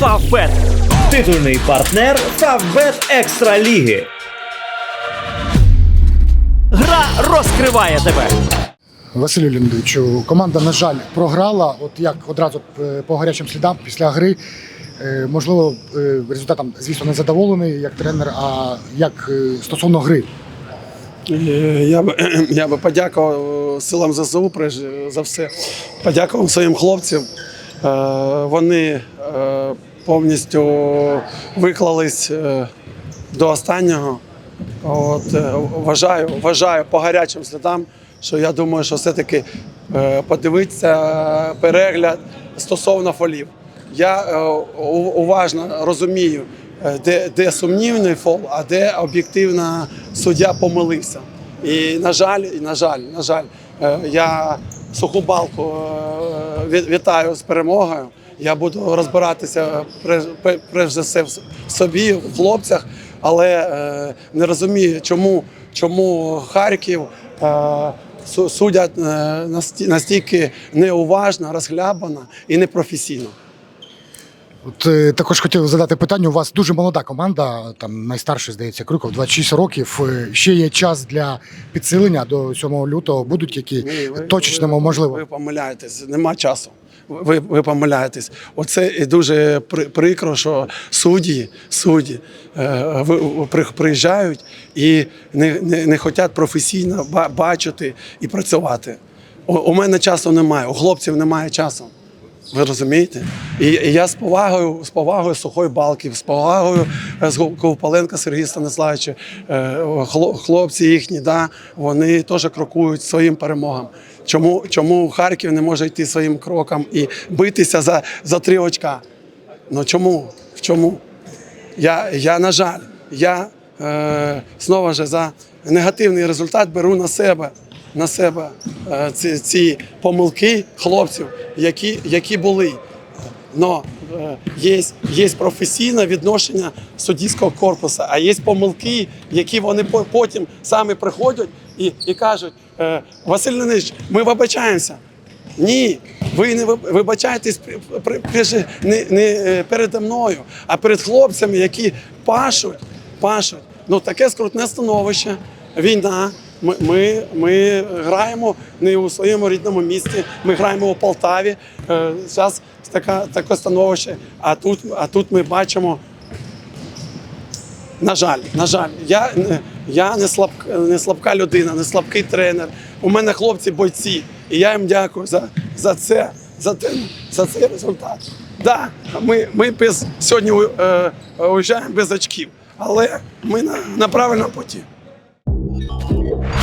Фавбет. Титульний партнер Фавбет Екстра Ліги. Гра розкриває тебе. Василю Леонідовичу, команда, на жаль, програла. От як одразу е, по гарячим слідам після гри. Е, Можливо, е, результатом, звісно, не задоволений як тренер, а як стосовно гри. Я би, я би подякував силам ЗСУ за все. Подякував своїм хлопцям. Е, Вони е, повністю виклались е, до останнього. От, вважаю, вважаю по гарячим слідам, що я думаю, що все-таки подивитися перегляд стосовно фолів. Я уважно розумію, де, де сумнівний фол, а де об'єктивно суддя помилився. І на жаль, і на жаль, на жаль, я суху балку вітаю з перемогою. Я буду розбиратися прежде перш за все в собі, в хлопцях, але е, не розумію, чому, чому Харків е, судять е, насті- настільки неуважно, розхлябано і непрофесійно. От е, також хотів задати питання. У вас дуже молода команда, там найстарший, здається, Крюков, 26 років. Е, Ще є час для підсилення до 7 лютого. Будуть які Ні, ви- точечному, ви- можливо. Ви помиляєтесь, нема часу. Ви, ви помиляєтесь. Оце і дуже прикро, що судді, судді е, приїжджають і не, не, не хочуть професійно бачити і працювати. У, у мене часу немає, у хлопців немає часу. Ви розумієте? І, і я з повагою, з повагою сухої балки, з повагою е, з Ковпаленка Сергія Станиславовича, е, хлопці їхні, да, вони теж крокують своїм перемогам. Чому, чому Харків не може йти своїм кроком і битися за, за три очка? Ну чому? В чому? Я, я на жаль, я е, знову ж за негативний результат беру на себе, на себе е, ці, ці помилки хлопців, які, які були. Но е, є, є професійне відношення суддівського корпусу, а є помилки, які вони по- потім самі приходять і, і кажуть: е, Василь Леонидович, ми вибачаємося. Ні, ви не вибачаєтесь не, не е, передо мною, а перед хлопцями, які пашуть, пашуть. Ну таке скрутне становище. Війна. Ми, ми, ми граємо не у своєму рідному місті, ми граємо у Полтаві. Е, Зараз така, таке становище. А тут, а тут ми бачимо на жаль, на жаль, я, я не, слаб, не слабка людина, не слабкий тренер. У мене хлопці бойці, і я їм дякую за, за це, за, те, за цей результат. Да, ми, ми без, сьогодні е, без очків, але ми на, на правильному путі.